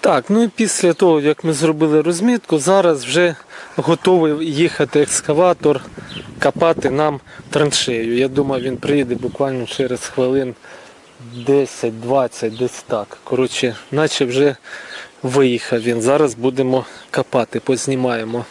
Так, ну і після того, як ми зробили розмітку, зараз вже готовий їхати екскаватор копати нам траншею. Я думаю, він приїде буквально через хвилин 10-20, десь так. Коротше, наче вже виїхав він. Зараз будемо копати, познімаємо.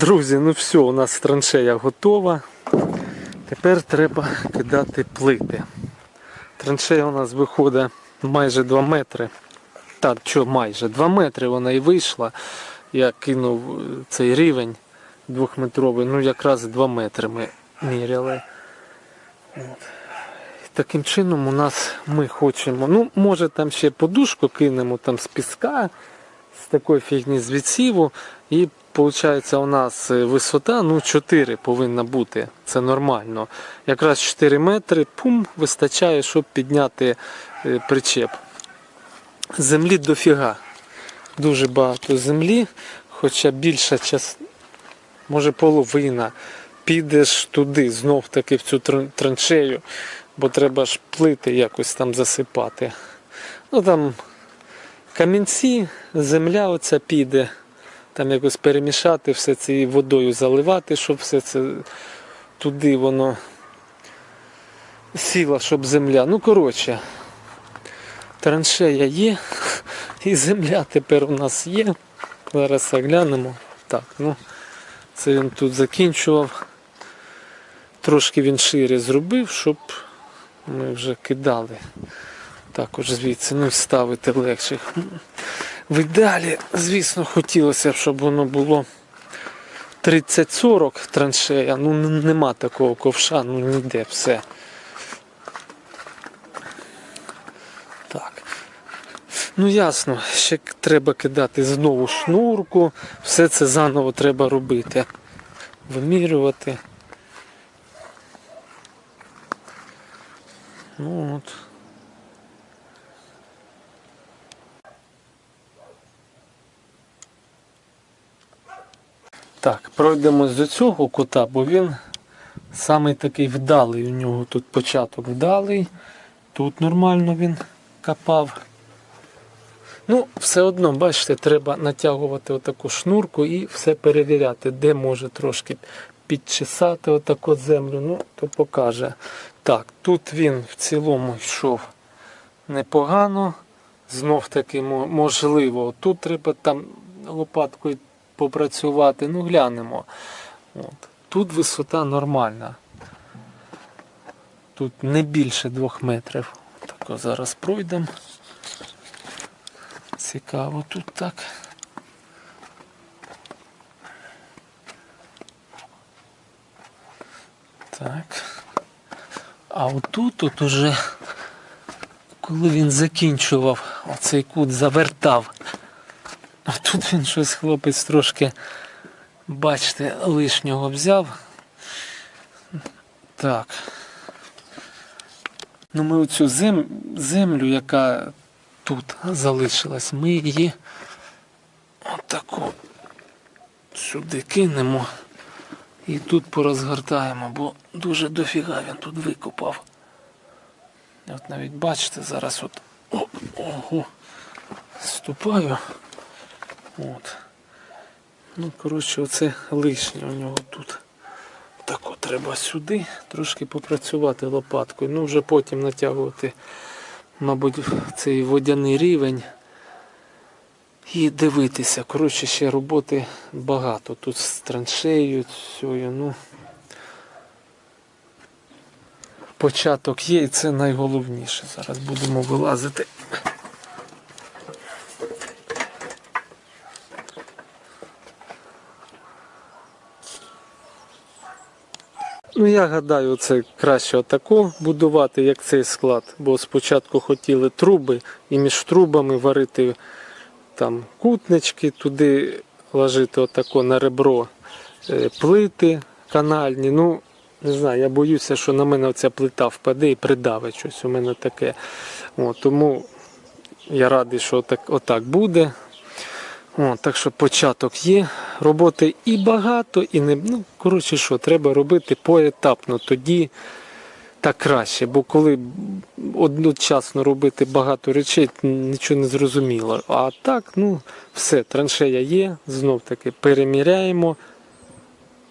Друзі, ну все, у нас траншея готова. Тепер треба кидати плити. Траншея у нас виходить майже 2 метри. Так, що майже 2 метри вона і вийшла. Я кинув е, цей рівень двохметровий, ну якраз 2 метри ми міряли. От. Таким чином у нас ми хочемо, ну може там ще подушку кинемо там з піска, з такої фігні з відсіву. І виходить у нас е, висота ну 4 повинна бути. Це нормально. Якраз 4 метри, пум, вистачає, щоб підняти е, причеп. Землі дофіга. Дуже багато землі, хоча більша частина, може половина. Підеш туди, знов таки в цю траншею, бо треба ж плити якось там засипати. Ну там камінці, земля оця піде, там якось перемішати, все це водою заливати, щоб все це туди воно сіла, щоб земля. Ну, коротше, траншея є, і земля тепер у нас є. Зараз оглянемо. Так, ну це він тут закінчував. Трошки він шире зробив, щоб ми вже кидали. Також звідси ну, ставити легше. В ідеалі, звісно, хотілося б, щоб воно було 30-40 траншея. Ну нема такого ковша, ну ніде все. Так. Ну ясно, ще треба кидати знову шнурку, все це заново треба робити. Вимірювати. Ну от. Так, пройдемо з цього кута, бо він самий такий вдалий. У нього тут початок вдалий. Тут нормально він копав. Ну, все одно, бачите, треба натягувати отаку шнурку і все перевіряти, де може трошки підчесати отаку землю. Ну, то покаже. Так, тут він в цілому йшов непогано. Знов таки можливо. Тут треба там лопаткою попрацювати. Ну, глянемо. От. Тут висота нормальна. Тут не більше двох метрів. Так, зараз пройдемо. Цікаво тут так. Так. А отут от уже, коли він закінчував, оцей кут завертав. Тут він щось хлопець трошки, бачите, лишнього взяв. Так. Ну ми оцю зем... землю, яка тут залишилась, ми її отаку сюди кинемо і тут порозгортаємо, бо дуже дофіга він тут викопав. От навіть бачите, зараз от о, ого, ступаю. От. Ну, коротше, оце лишнє у нього тут. Так от треба сюди трошки попрацювати лопаткою. Ну, вже потім натягувати, мабуть, цей водяний рівень. І дивитися. Коротше, ще роботи багато. Тут з траншею, всьою, ну. Початок є і це найголовніше. Зараз будемо вилазити. Ну, я гадаю, це краще отако будувати, як цей склад. Бо спочатку хотіли труби і між трубами варити там кутнички, туди ложити отако на ребро е, плити канальні. Ну, не знаю, я боюся, що на мене ця плита впаде і придавить щось. У мене таке. О, тому я радий, що отак, отак буде. О, так що початок є. Роботи і багато, і не. Ну, коротше, що, треба робити поетапно. Тоді так краще. Бо коли одночасно робити багато речей, нічого не зрозуміло. А так, ну, все, траншея є, знов таки переміряємо,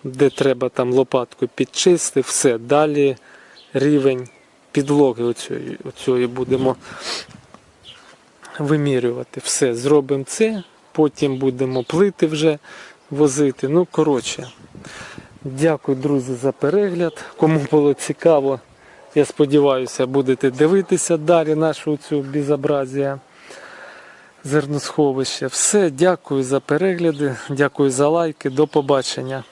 де треба там лопаткою підчисти, все. Далі рівень підлоги оцієї, оцієї будемо вимірювати. Все, зробимо це, потім будемо плити вже возити. Ну, коротше. Дякую, друзі, за перегляд. Кому було цікаво, я сподіваюся, будете дивитися далі нашу цю безобразія зерносховище. Все, дякую за перегляди, дякую за лайки. До побачення.